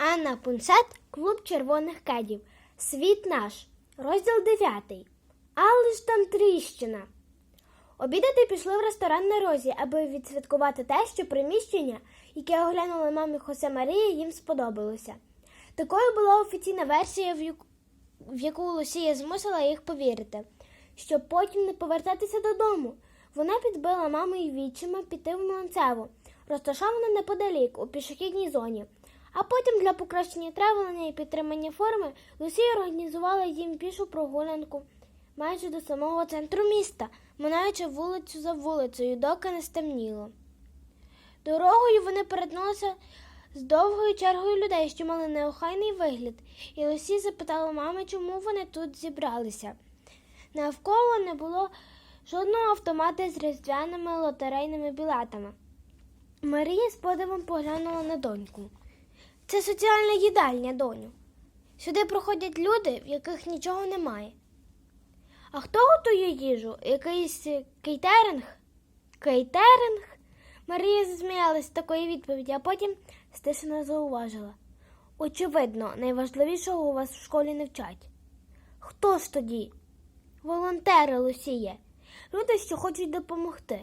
Анна Пунсет, клуб червоних кедів. Світ наш. Розділ 9. Але ж там тріщина. Обідати пішли в ресторан на розі, аби відсвяткувати те, що приміщення, яке оглянула мамі Хосе Марія, їм сподобалося. Такою була офіційна версія, в яку, в яку Лусія змусила їх повірити, щоб потім не повертатися додому. Вона підбила маму і відчима піти в Мланцеву, розташовану неподалік у пішохідній зоні. А потім для покращення травлення і підтримання форми Лусія організувала їм пішу прогулянку майже до самого центру міста, минаючи вулицю за вулицею, доки не стемніло. Дорогою вони перетнулися з довгою чергою людей, що мали неохайний вигляд, і Лусі запитала мами, чому вони тут зібралися. Навколо не було жодного автомата з різдвяними лотерейними білетами. Марія з подивом поглянула на доньку. Це соціальна їдальня, доню. Сюди проходять люди, в яких нічого немає. А хто готує їжу? Якийсь кейтеринг? Кейтеринг? Марія засміялась такої відповіді, а потім стишено зауважила. Очевидно, найважливішого у вас в школі не вчать. Хто ж тоді? Волонтери Лусіє. Люди, що хочуть допомогти.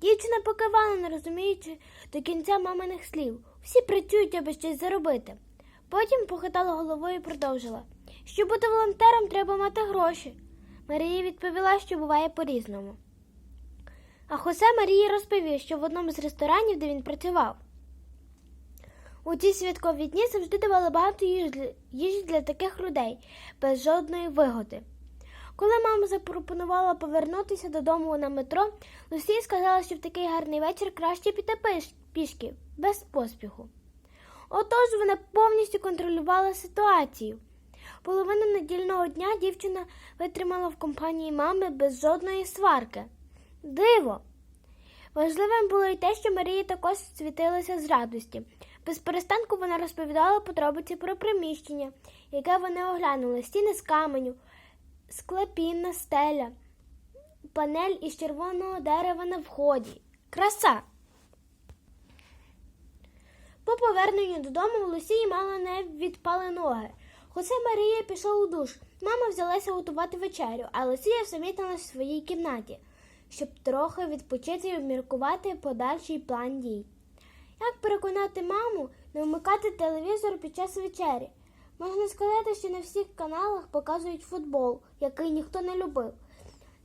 Дівчина покивала, не розуміючи до кінця маминих слів. Всі працюють, аби щось заробити. Потім похитала головою і продовжила. Щоб бути волонтером, треба мати гроші. Марія відповіла, що буває по-різному. А Хосе Марії розповів, що в одному з ресторанів, де він працював, у ці святкові дні завжди давали багато їжі для, таких людей, без жодної вигоди. Коли мама запропонувала повернутися додому на метро, Лусі сказала, що в такий гарний вечір краще піти пішки, без поспіху. Отож вона повністю контролювала ситуацію. Половину недільного дня дівчина витримала в компанії мами без жодної сварки. Диво! Важливим було й те, що Марія також світилася з радості. Без перестанку вона розповідала подробиці про приміщення, яке вони оглянули, стіни з каменю, склепінна стеля, панель із червоного дерева на вході. Краса! По поверненню додому в Лусії мало не відпали ноги. Хосе Марія пішов у душ. Мама взялася готувати вечерю, а Лусія всамітилась в своїй кімнаті, щоб трохи відпочити і обміркувати подальший план дій. Як переконати маму не вмикати телевізор під час вечері? Можна сказати, що на всіх каналах показують футбол, який ніхто не любив.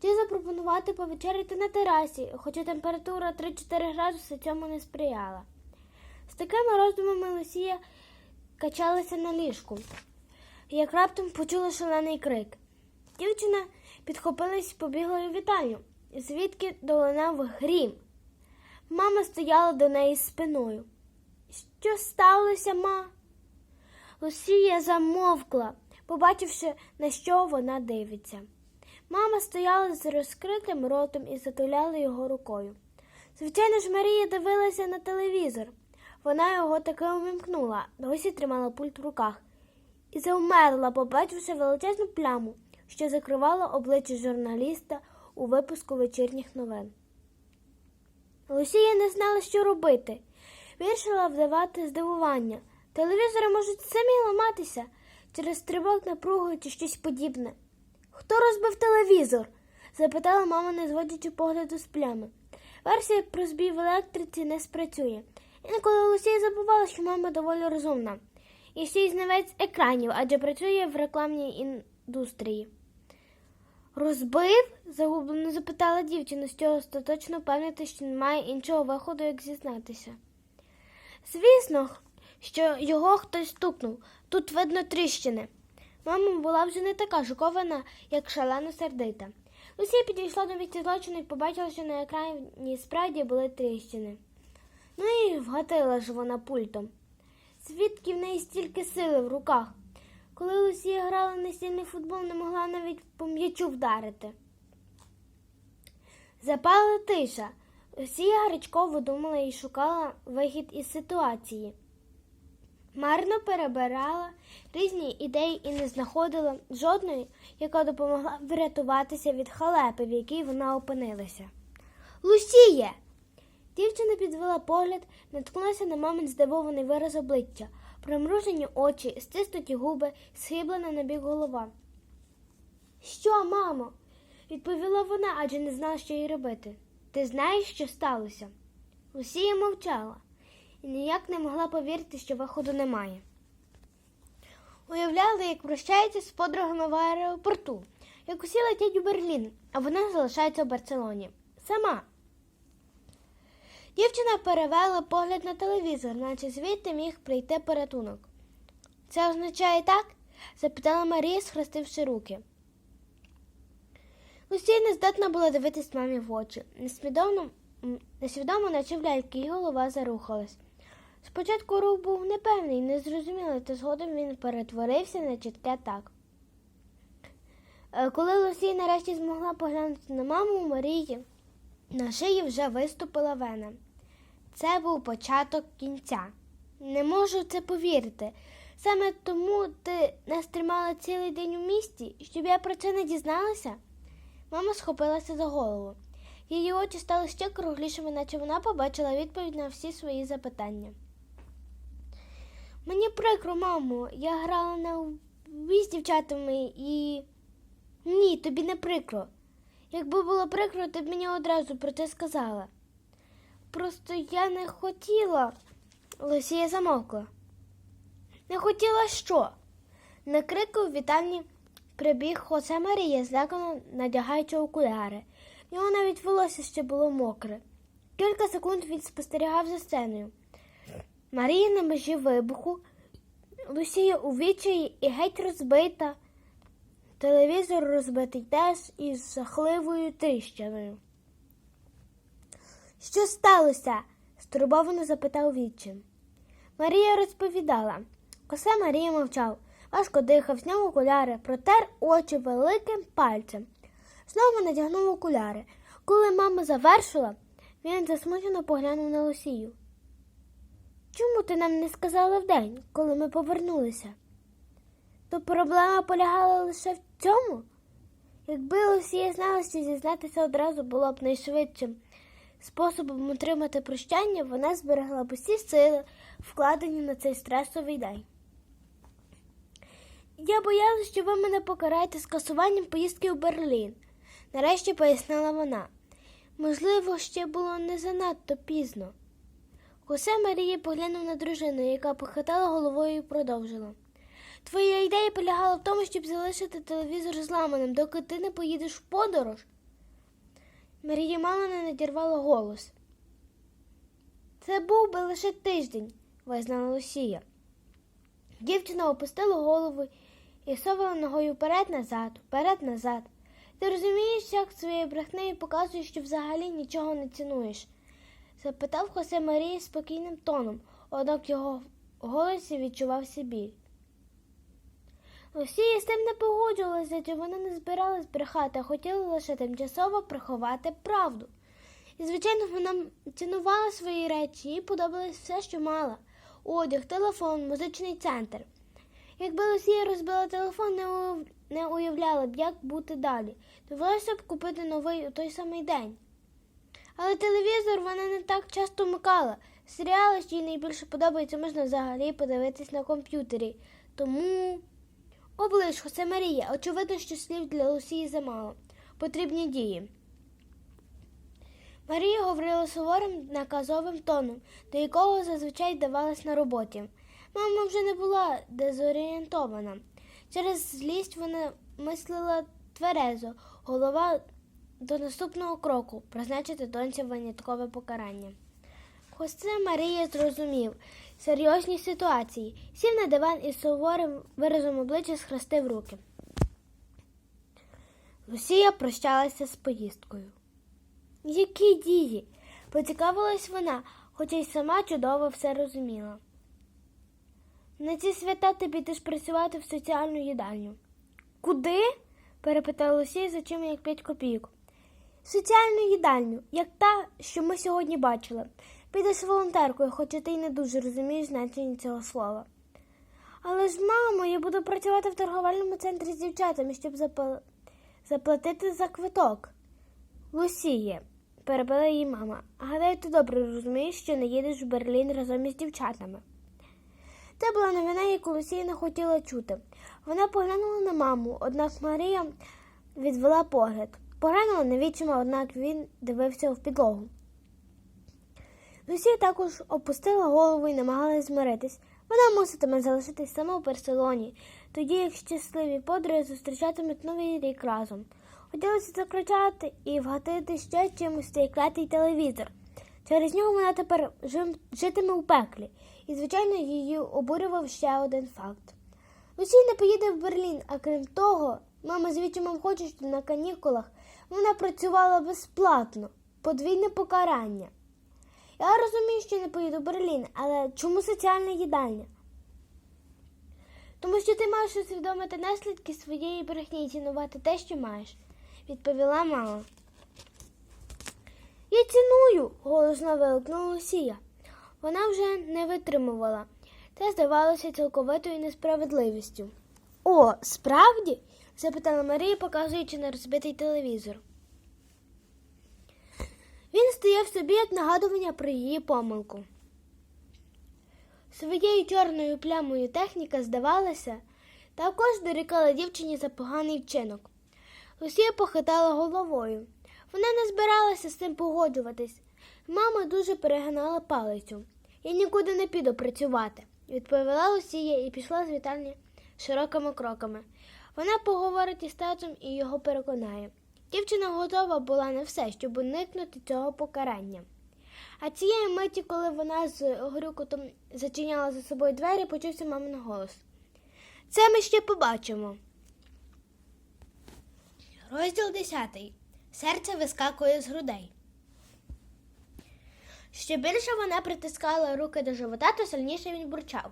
Чи запропонувати повечеряти на терасі, хоча температура 3-4 градуси цьому не сприяла. З такими роздумами Лусія качалася на ліжку, як раптом почула шалений крик. Дівчина підхопилась і побігла у вітальню, звідки долинав грім. Мама стояла до неї спиною. Що сталося, ма? Лусія замовкла, побачивши, на що вона дивиться. Мама стояла з розкритим ротом і затуляла його рукою. Звичайно ж, Марія дивилася на телевізор. Вона його таки увімкнула, досі тримала пульт в руках, і завмерла, побачивши величезну пляму, що закривала обличчя журналіста у випуску вечірніх новин. Лусія не знала, що робити. Вирішила вдавати здивування. Телевізори можуть самі ламатися через стрибок напругою чи щось подібне. Хто розбив телевізор? запитала мама, не зводячи погляду з плями. Версія про збій в електриці не спрацює. Інколи Лусія забувала, що мама доволі розумна. І ще й знавець екранів, адже працює в рекламній індустрії. Розбив? загублено запитала дівчина, з цього остаточно певнити, що немає іншого виходу, як зізнатися. Звісно, що його хтось стукнув. Тут видно тріщини. Мама була вже не така шокована, як шалено сердита. Лусія підійшла до місця злочину і побачила, що на екрані справді були тріщини. Ну і вгатила ж вона пультом. Звідки в неї стільки сили в руках? Коли Лусія грала на стільний футбол, не могла навіть по м'ячу вдарити. Запала тиша. Лусія гарячково думала і шукала вихід із ситуації. Марно перебирала різні ідеї і не знаходила жодної, яка допомогла врятуватися від халепи, в якій вона опинилася. Лусіє! Дівчина підвела погляд, наткнулася на мамин здивований вираз обличчя, примружені очі, стиснуті губи, схиблена на бік голова. Що, мамо? відповіла вона, адже не знала, що їй робити. Ти знаєш, що сталося? Лусія мовчала і ніяк не могла повірити, що виходу немає. Уявляли, як прощається з подругами в аеропорту, як усі летять у Берлін, а вона залишається в Барселоні. Сама. Дівчина перевела погляд на телевізор, наче звідти міг прийти порятунок. Це означає так? запитала Марія, схрестивши руки. Лусія не здатна була дивитись мамі в очі. Несвідомо, несвідомо наче в ляльки, її голова зарухалась. Спочатку рух був непевний, незрозумілий, та згодом він перетворився на чітке так. Е, Коли Лусія нарешті змогла поглянути на маму у Марії, на шиї вже виступила вена. Це був початок кінця. Не можу це повірити. Саме тому ти нас тримала цілий день у місті, щоб я про це не дізналася. Мама схопилася за голову. Її очі стали ще круглішими, наче вона побачила відповідь на всі свої запитання. Мені прикро, мамо, я грала на віз з дівчатами і. Ні, тобі не прикро. Якби було прикро, ти б мені одразу про це сказала. Просто я не хотіла. Лосія замовкла. Не хотіла що? На крику в вітальні прибіг Хосе Марія, злякано надягаючи окуляри. В нього навіть волосся ще було мокре. Кілька секунд він спостерігав за сценою. Марія на межі вибуху, Лусія у відчаї і геть розбита. Телевізор розбитий теж із жахливою тріщиною. Що сталося? стурбовано запитав відчим. Марія розповідала. Косе Марія мовчав, важко дихав, зняв окуляри, протер очі великим пальцем. Знову надягнув окуляри. Коли мама завершила, він засмучено поглянув на Лусію. Чому ти нам не сказала вдень, коли ми повернулися? То проблема полягала лише в цьому? Якби Лусія знала, що зізнатися одразу було б найшвидшим способом отримати прощання, вона зберегла б усі сили, вкладені на цей стресовий день. Я боялася, що ви мене покараєте скасуванням поїздки у Берлін, нарешті пояснила вона. Можливо, ще було не занадто пізно. Хосе Марія поглянув на дружину, яка похитала головою і продовжила. Твоя ідея полягала в тому, щоб залишити телевізор зламаним, доки ти не поїдеш в подорож. Марія мало не надірвала голос. Це був би лише тиждень, визнала Лусія. Дівчина опустила голову і совала ногою вперед-назад, вперед-назад. Ти розумієш, як своєю брехнею показуєш, що взагалі нічого не цінуєш? запитав Хосе Марії спокійним тоном, однак його голосі відчувався біль. Лусія з тим не погоджувалася, адже вона не збиралась брехати, а хотіла лише тимчасово приховати правду. І, звичайно, вона цінувала свої речі, їй подобалось все, що мала одяг, телефон, музичний центр. Якби Лусія розбила телефон, не, уяв... не уявляла б, як бути далі. Довелося б купити новий у той самий день. Але телевізор вона не так часто вмикала. Серіали, що їй найбільше подобаються, можна взагалі подивитись на комп'ютері. Тому. Оближ, Хосе Марія, очевидно, що слів для Лусії замало. Потрібні дії. Марія говорила суворим наказовим тоном, до якого зазвичай давалась на роботі. Мама вже не була дезорієнтована. Через злість вона мислила тверезо, голова до наступного кроку призначити доньці виняткове покарання. Хосе Марія зрозумів серйозні ситуації, сів на диван і з суворим виразом обличчя схрестив руки. Лусія прощалася з поїздкою. Які дії? поцікавилась вона, хоча й сама чудово все розуміла. На ці свята ти підеш працювати в соціальну їдальню. Куди? перепитала Лусія з очима як п'ять копійок. Соціальну їдальню, як та, що ми сьогодні бачили. Підеш волонтеркою, хоча ти й не дуже розумієш значення цього слова. Але ж, мамо, я буду працювати в торговельному центрі з дівчатами, щоб запла- заплатити за квиток. Лусіє, перебила її мама. Гадаю, ти добре розумієш, що не їдеш в Берлін разом із дівчатами. Це була новина, яку Лусія не хотіла чути. Вона поглянула на маму, однак Марія відвела погляд. Поглянула на вічима, однак він дивився в підлогу. Лусія також опустила голову і намагалась змиритись. Вона муситиме залишитись сама в Барселоні, тоді як щасливі подруги зустрічатимуть новий рік разом. Хотілося закричати і вгатити ще чимось цей клятий телевізор. Через нього вона тепер житиме у пеклі, і, звичайно, її обурював ще один факт. Лусій не поїде в Берлін, а крім того, мама з відчимом хоче, що на канікулах вона працювала безплатно, подвійне покарання. Я розумію, що не поїду в Берлін, але чому соціальна їдальня? Тому що ти маєш усвідомити наслідки своєї брехні і цінувати те, що маєш, відповіла мама. Я ціную, голосно вигукнула Лусія. Вона вже не витримувала. Це здавалося цілковитою несправедливістю. О, справді? запитала Марія, показуючи на розбитий телевізор. Він стояв собі як нагадування про її помилку. Своєю чорною плямою техніка, здавалося, також дорікала дівчині за поганий вчинок. Лусія похитала головою. Вона не збиралася з цим погоджуватись. Мама дуже перегинала палицю. Я нікуди не піду працювати, відповіла Лусія і пішла з вітальні широкими кроками. Вона поговорить із татом і його переконає. Дівчина готова була на все, щоб уникнути цього покарання. А цієї миті, коли вона з грюкотом зачиняла за собою двері, почувся мамин голос. Це ми ще побачимо. Розділ 10. Серце вискакує з грудей. Ще більше вона притискала руки до живота, то сильніше він бурчав.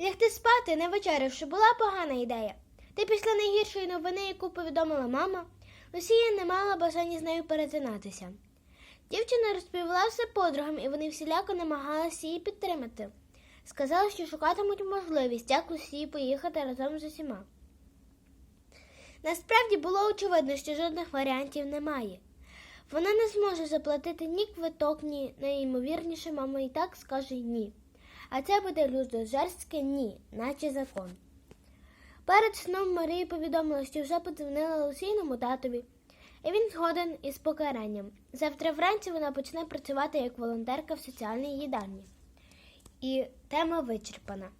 Лягти спати, не вечерявши, була погана ідея. Ти після найгіршої новини, яку повідомила мама, Лусія не мала бажання з нею перетинатися. Дівчина розповіла все подругам, і вони всіляко намагалися її підтримати. Сказала, що шукатимуть можливість, як Лусії поїхати разом з усіма. Насправді було очевидно, що жодних варіантів немає. Вона не зможе заплатити ні квиток, ні найімовірніше мама і так скаже ні. А це буде людожерське ні, наче закон. Перед сном Марія повідомила, що вже подзвонила Лусійному татові, і він згоден із покаранням. Завтра вранці вона почне працювати як волонтерка в соціальній їдальні. І тема вичерпана.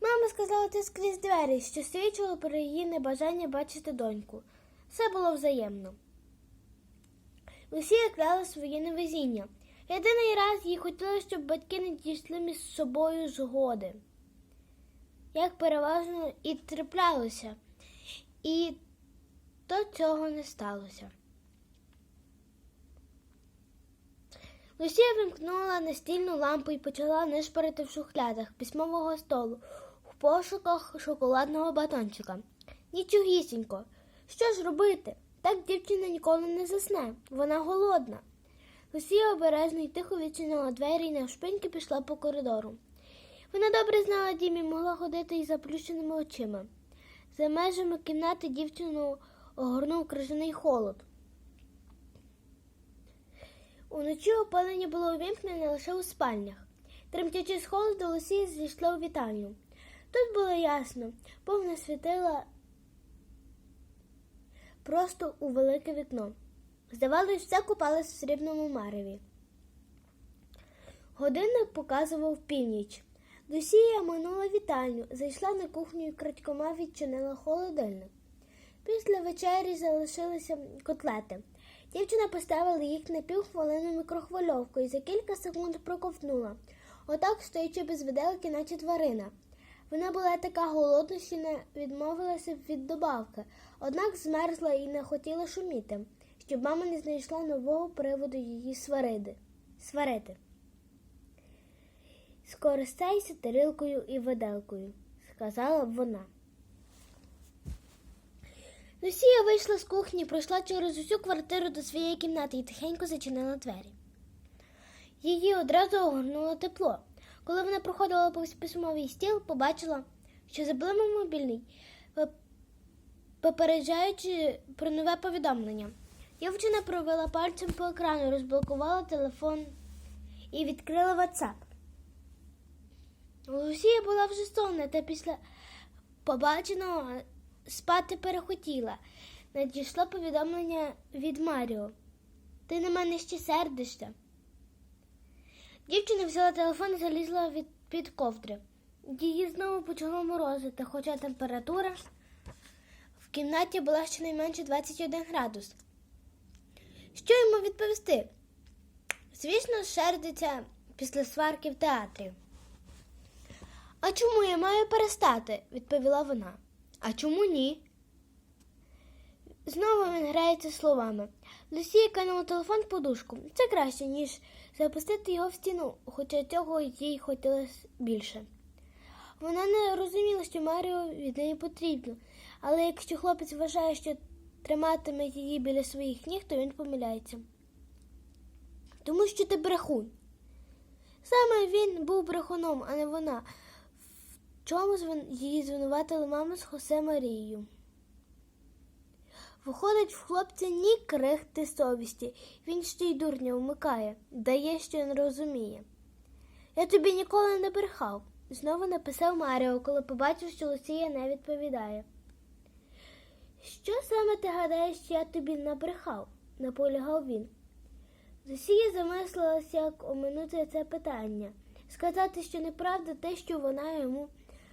Мама сказала це скрізь двері, що свідчило про її небажання бачити доньку. Все було взаємно. Лусія кляла своє невезіння. Єдиний раз їй хотілося, щоб батьки не дійшли між собою згоди. Як переважно і траплялося, і то цього не сталося. Лусія вимкнула настільну лампу і почала нишпорити в шухлядах письмового столу в пошуках шоколадного батончика. Нічогісінько. Що ж робити? Так дівчина ніколи не засне. Вона голодна. Лусія обережно й тихо відчинила двері і навшпиньки пішла по коридору. Вона добре знала дім і могла ходити із заплющеними очима. За межами кімнати дівчину огорнув крижаний холод. Уночі опалення було увімкнене лише у спальнях. Тремтячи з холоду, Лусія зійшла у вітальню. Тут було ясно, повне світила просто у велике вікно. Здавалось, все купалось в срібному мареві. Годинник показував північ. Лусія минула вітальню, зайшла на кухню і крадькома відчинила холодильник. Після вечері залишилися котлети. Дівчина поставила їх на півхвилину мікрохвильовку і за кілька секунд проковтнула. Отак, стоячи без виделки, наче тварина. Вона була така голодна, що не відмовилася від добавки, однак змерзла і не хотіла шуміти, щоб мама не знайшла нового приводу її сварити. Скористайся тарілкою і виделкою, сказала вона. Лусія вийшла з кухні, пройшла через усю квартиру до своєї кімнати і тихенько зачинила двері. Її одразу огорнуло тепло. Коли вона проходила повз письмовий стіл, побачила, що заблимав мобільний. попереджаючи про нове повідомлення. Дівчина провела пальцем по екрану, розблокувала телефон і відкрила WhatsApp. Лусія була вже сонна та після побаченого спати перехотіла. Надійшло повідомлення від Маріо. Ти на мене ще сердишся. Дівчина взяла телефон і залізла від під ковдри. Її знову почало морозити, хоча температура в кімнаті була щонайменше 21 градус. Що йому відповісти? Звісно, сердиться після сварки в театрі. А чому я маю перестати? відповіла вона. А чому ні? Знову він грається словами. Лусія кинула телефон в подушку. Це краще, ніж запустити його в стіну, хоча цього їй хотілося більше. Вона не розуміла, що Маріо від неї потрібно, але якщо хлопець вважає, що триматиме її біля своїх ніг, то він помиляється. Тому що ти брехун. Саме він був брехуном, а не вона. Чому її звинуватили мама з Хосе Марією. Виходить, в хлопця ні крихти совісті, він ще й дурня вмикає, дає, що не розуміє. Я тобі ніколи не брехав, знову написав Маріо, коли побачив, що Лусія не відповідає. Що саме ти гадаєш, що я тобі набрехав? наполягав він. Лусія замислилася, як оминути це питання. Сказати, що неправда те, що вона йому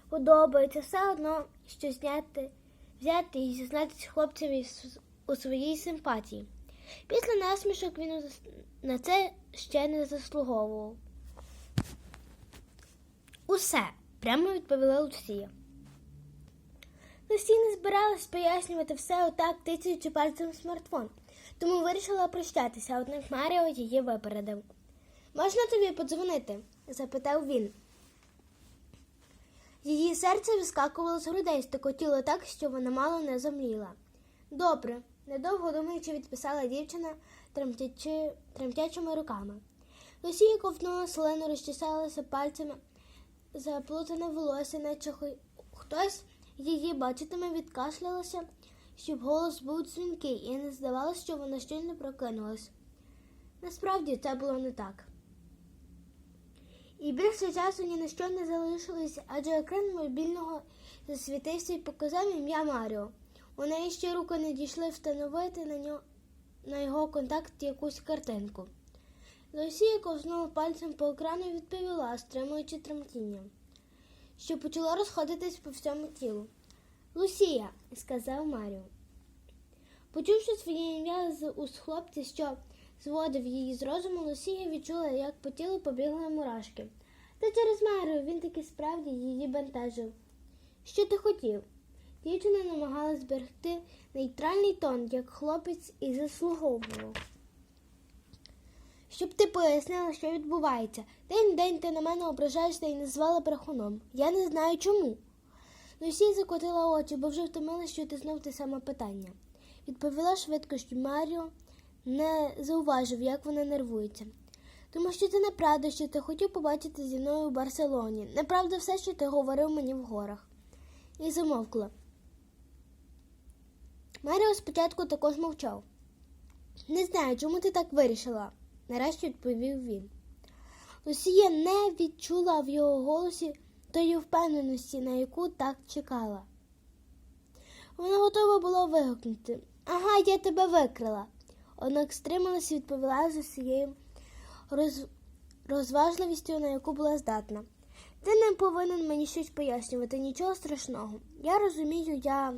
подобається, все одно, що зняти, взяти і зізнатися хлопцеві у своїй симпатії. Після насмішок він на це ще не заслуговував. Усе, прямо відповіла Лусія. Лусія не збиралась пояснювати все отак, тицяючи пальцем в смартфон, тому вирішила прощатися, однак Маріо її випередив. Можна тобі подзвонити? запитав він. Її серце вискакувало з грудей, стокотіло так, що вона мало не замліла. Добре, недовго думаючи, відписала дівчина тремтячи, тремтячими руками. Лусія ковтнула солено, розчесалася пальцями, заплутане волосся, наче хтось її бачитиме, відкашлялася, щоб голос був дзвінкий, і не здавалося, що вона щойно прокинулась. Насправді це було не так. І більше часу ні на що не залишилося, адже екран мобільного засвітився і показав ім'я Маріо. У неї ще руки не дійшли встановити на, нього, на його контакт якусь картинку. Лосія ковзнула пальцем по екрану і відповіла, стримуючи тремтіння, що почало розходитись по всьому тілу. Лусія, сказав Маріо. Почувши своє ім'я з уст хлопця, що зводив її з розуму, Лусія відчула, як по тілу побігли мурашки. Та через Марію він таки справді її бентежив. Що ти хотів? Дівчина намагалась зберегти нейтральний тон, як хлопець і заслуговував. Щоб ти пояснила, що відбувається. День день ти на мене ображаєшся і назвала брехуном. Я не знаю чому. Лусі закотила очі, бо вже втомилась чути знов те саме питання. Відповіла швидко, що Маріо не зауважив, як вона нервується. Тому що це неправда, що ти хотів побачити зі мною у Барселоні. Неправда все, що ти говорив мені в горах. І замовкла. Маріо спочатку також мовчав. Не знаю, чому ти так вирішила, нарешті відповів він. Лусія не відчула в його голосі тої впевненості, на яку так чекала. Вона готова була вигукнути Ага, я тебе викрила. Однак стрималась і відповіла з усією роз... розважливістю, на яку була здатна. Ти не повинен мені щось пояснювати, нічого страшного. Я розумію, я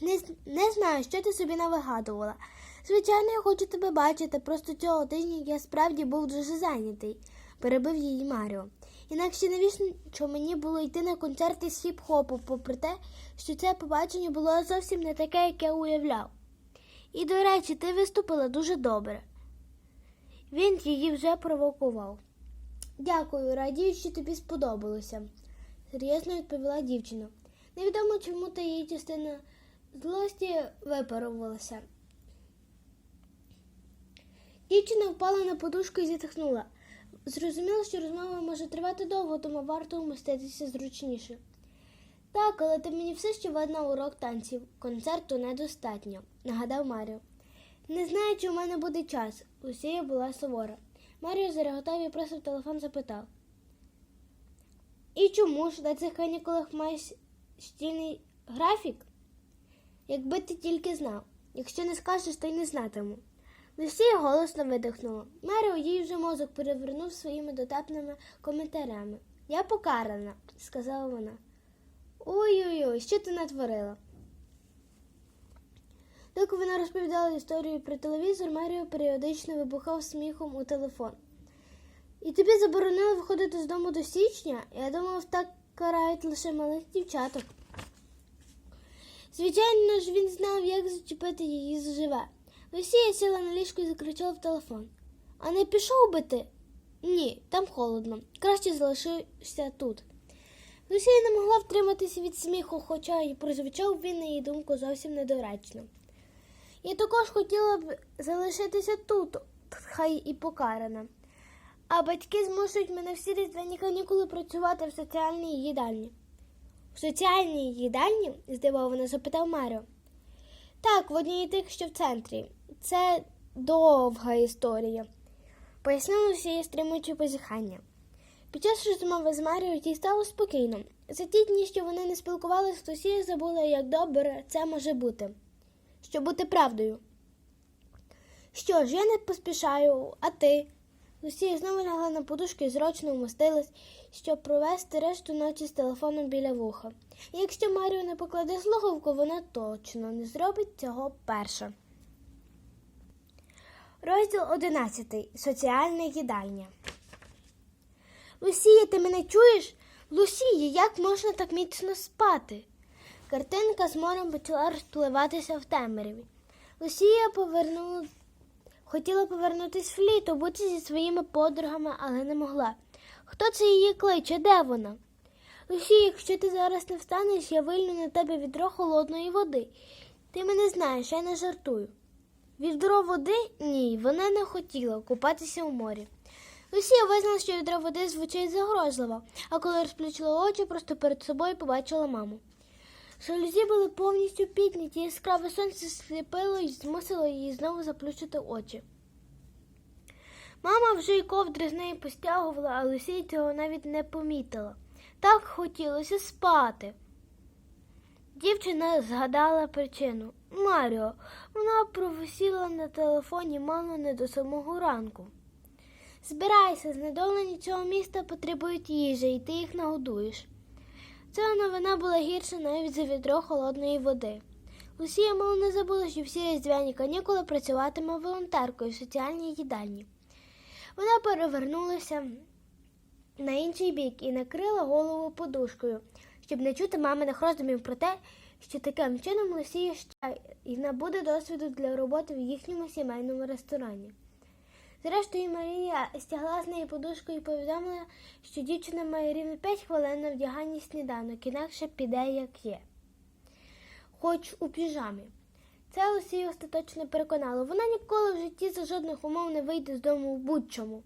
не, не знаю, що ти собі навигадувала. Звичайно, я хочу тебе бачити, просто цього тижня я справді був дуже зайнятий, перебив її Маріо. Інакше навіщо мені було йти на концерти з хіп-хопу, попри те, що це побачення було зовсім не таке, як я уявляв. І, до речі, ти виступила дуже добре. Він її вже провокував. Дякую, радію, що тобі сподобалося, серйозно відповіла дівчина. Невідомо, чому та її частина злості випарувалася. Дівчина впала на подушку і зітхнула. Зрозуміла, що розмова може тривати довго, тому варто умоститися зручніше. Так, але ти мені все ще видно урок танців. Концерту недостатньо, нагадав Маріо. Не знаю, чи в мене буде час. Лусія була сувора. Маріо зареготав і просто в телефон запитав. І чому ж на цих канікулах маєш щільний графік? Якби ти тільки знав. Якщо не скажеш, то й не знатиму. Лусія голосно видихнула. Маріо їй вже мозок перевернув своїми дотепними коментарями. Я покарана, сказала вона. Ой-ой-ой, що ти натворила? Доки вона розповідала історію про телевізор, Маріо періодично вибухав сміхом у телефон. І тобі заборонили виходити з дому до січня? Я думав, так карають лише малих дівчаток. Звичайно ж, він знав, як зачепити її заживе. Лусія сіла на ліжко і закричала в телефон. А не пішов би ти? Ні, там холодно. Краще залишишся тут. Лусія не могла втриматися від сміху, хоча й прозвучав він її думку зовсім недоречно. Я також хотіла б залишитися тут, хай і покарана. А батьки змушують мене всі різдвяні канікули працювати в соціальній їдальні. В соціальній їдальні? здивовано запитав Маріо. Так, в одній тих, що в центрі. Це довга історія. Пояснила всі стримуючи позіхання. Під час розмови з Маріо їй стало спокійно. За ті дні, що вони не спілкувалися, Лусія забула, як добре це може бути. Що бути правдою. Що ж, я не поспішаю, а ти? Лусія знову лягла на подушку і зрочно вмостилась, щоб провести решту ночі з телефоном біля вуха. Якщо Маріо не покладе слухавку, вона точно не зробить цього перша. Розділ 11. Соціальна їдальня. Лусія, ти мене чуєш? Лусія, як можна так міцно спати? Картинка з морем почала розпливатися в темряві. Лусія повернула Хотіла повернутись в літо, бути зі своїми подругами, але не могла. Хто це її кличе? Де вона? Лусі, якщо ти зараз не встанеш, я вильну на тебе відро холодної води. Ти мене знаєш, я не жартую. Відро води? Ні, вона не хотіла купатися у морі. Лусія визнала, що відро води звучить загрозливо, а коли розплющила очі, просто перед собою побачила маму. Шалюзі були повністю підняті, яскраве сонце сліпило і змусило її знову заплющити очі. Мама вже й ковдри з неї постягувала, а Лусія цього навіть не помітила. Так хотілося спати. Дівчина згадала причину. Маріо, вона провисіла на телефоні мало не до самого ранку. Збирайся, знедолені цього міста потребують їжі, і ти їх нагодуєш. Ця новина була гірша навіть за відро холодної води. Лусія мало не забула, що всі різдвяні канікули працюватиме волонтеркою в соціальній їдальні. Вона перевернулася на інший бік і накрила голову подушкою, щоб не чути маминих роздумів про те, що таким чином Лусія ще й набуде досвіду для роботи в їхньому сімейному ресторані. Зрештою, Марія стягла з неї подушку і повідомила, що дівчина має рівно 5 хвилин на вдягання сніданок, інакше піде, як є. Хоч у піжамі. Це Лусію остаточно переконало. Вона ніколи в житті за жодних умов не вийде з дому в будь-чому.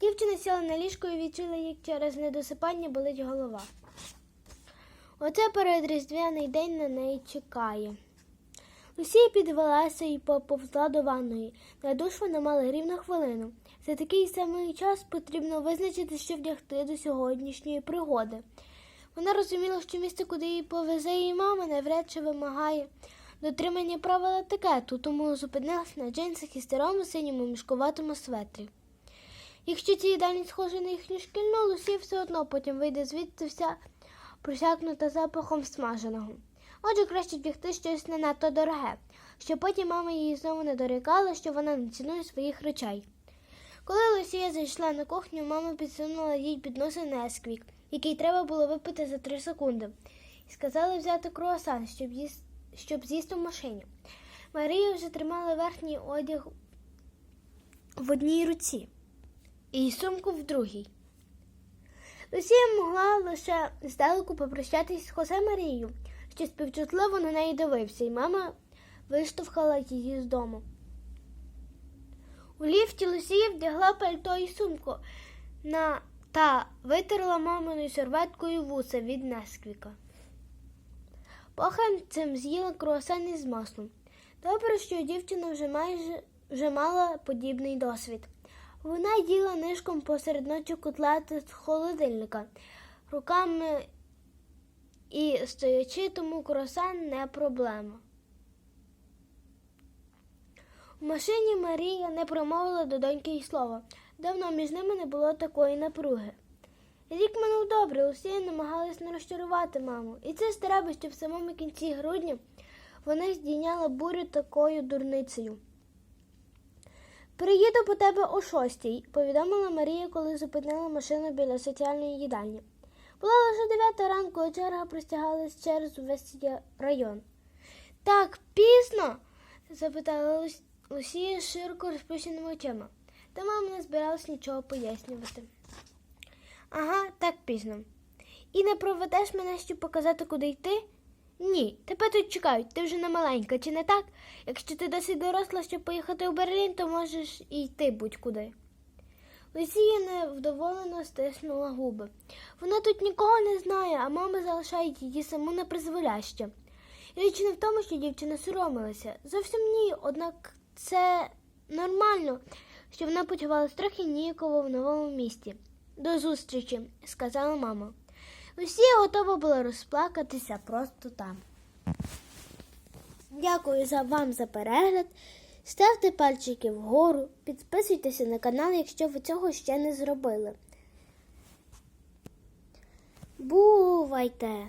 Дівчина сіла на ліжко і відчула, як через недосипання болить голова. Оце передріздвяний день на неї чекає. Лусія підвелася і поповзла до ванної. На душ вона мала рівно хвилину. За такий самий час потрібно визначити, що вдягти до сьогоднішньої пригоди. Вона розуміла, що місце, куди її повезе її мама, навряд чи вимагає дотримання правил етикету, тому зупинилась на джинсах і старому синьому мішкуватому светрі. Якщо ці їдальні схожі на їхню шкільну, Лусія все одно потім вийде звідти вся просякнута запахом смаженого. Отже, краще вдягти щось не надто дороге, щоб потім мама її знову не дорікала, що вона не цінує своїх речей. Коли Лусія зайшла на кухню, мама підсунула їй під носа несквік, який треба було випити за три секунди, і сказала взяти круасан, щоб, їс... щоб з'їсти в машині. Марія вже тримала верхній одяг в одній руці і сумку в другій. Лусія могла лише здалеку попрощатись з Хосе Марією, що співчутливо на неї дивився, і мама виштовхала її з дому. У ліфті Лусія вдягла пальто і сумку. На та витерла маминою серветкою вуса від Несквіка. Похен цим з'їла круасан із маслом. Добре, що дівчина вже майже вже мала подібний досвід. Вона їла нишком посеред ночі котлети з холодильника, руками і стоячи, тому круасан не проблема. У машині Марія не промовила до доньки й слова. Давно між ними не було такої напруги. Рік минув добре, усі намагались не розчарувати маму. І це треба, що в самому кінці грудня вона здійняла бурю такою дурницею. Приїду по тебе о шостій, повідомила Марія, коли зупинила машину біля соціальної їдальні. Була лише дев'ята ранку, а черга простягалась через увесь район. Так пізно? запитала Лус- Лусія широко розпущеними очима. Та мама не збиралась нічого пояснювати. Ага, так пізно. І не проведеш мене, щоб показати, куди йти? Ні, тебе тут чекають, ти вже не маленька, чи не так? Якщо ти досить доросла, щоб поїхати у Берлін, то можеш і йти будь-куди. Лусія невдоволено стиснула губи. Вона тут нікого не знає, а мама залишає її саму на призволяще. Річ не в тому, що дівчина соромилася. Зовсім ні, однак це нормально, що вона почувалася трохи ніяково в новому місті. До зустрічі, сказала мама. Лусія готова була розплакатися просто там. Дякую за вам за перегляд. Ставте пальчики вгору, підписуйтеся на канал, якщо ви цього ще не зробили. Бувайте!